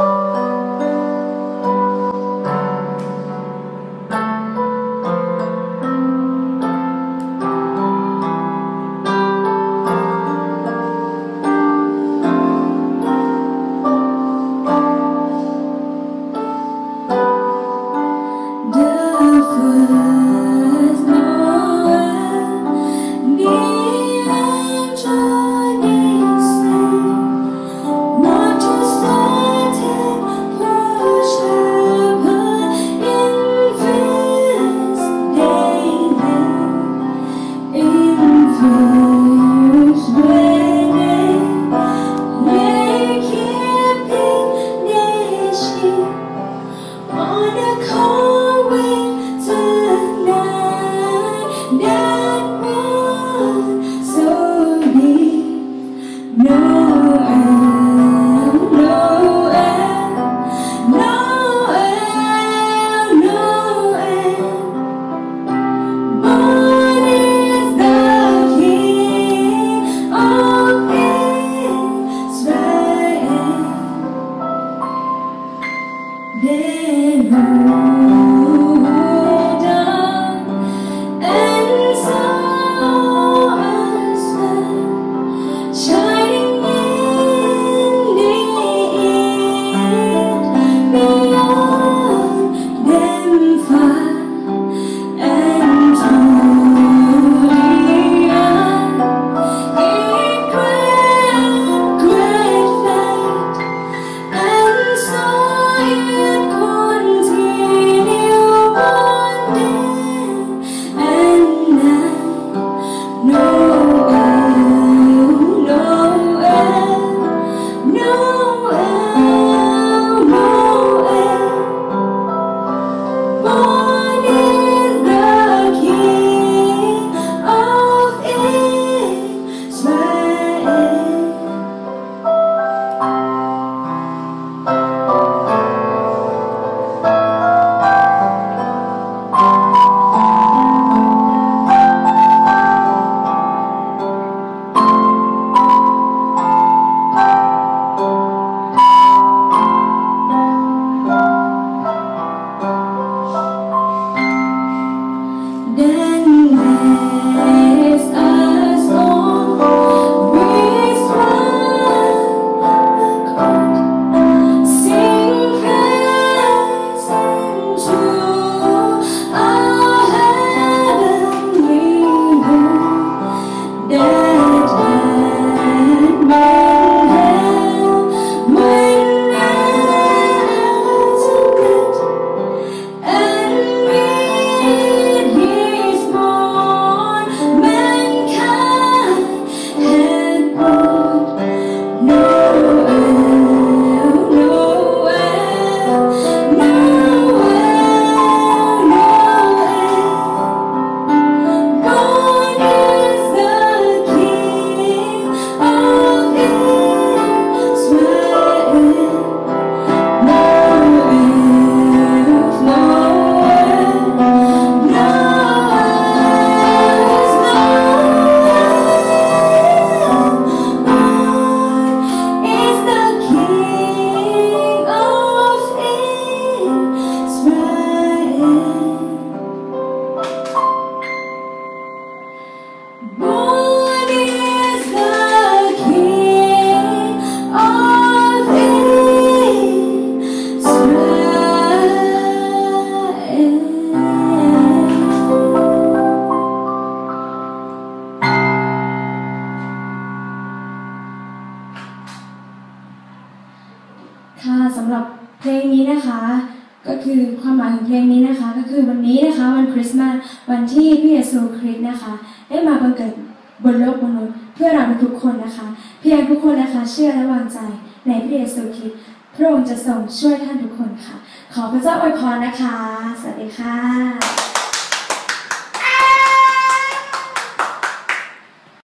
Oh. Hallelujah. ค่ะสำหรับเพลงนี้นะคะ ก็คือความหมายของเพลงนี้นะคะ ก็คือวันนี้นะคะวันคริสต์มาสวันที่พระเยซูคริสต์นะคะ ได้มาบังเกิดบนโลกมนุษย์เพื่อเราทุกคนนะคะเพียงทุกคนนะคะ เชื่อและวางใจในพระเยซูคริสต์พระองค์จะทรงช่วยท่านทุกคนค่ะ ขอพระเจ้าอวยพรนะคะ สวัสดีค่ะ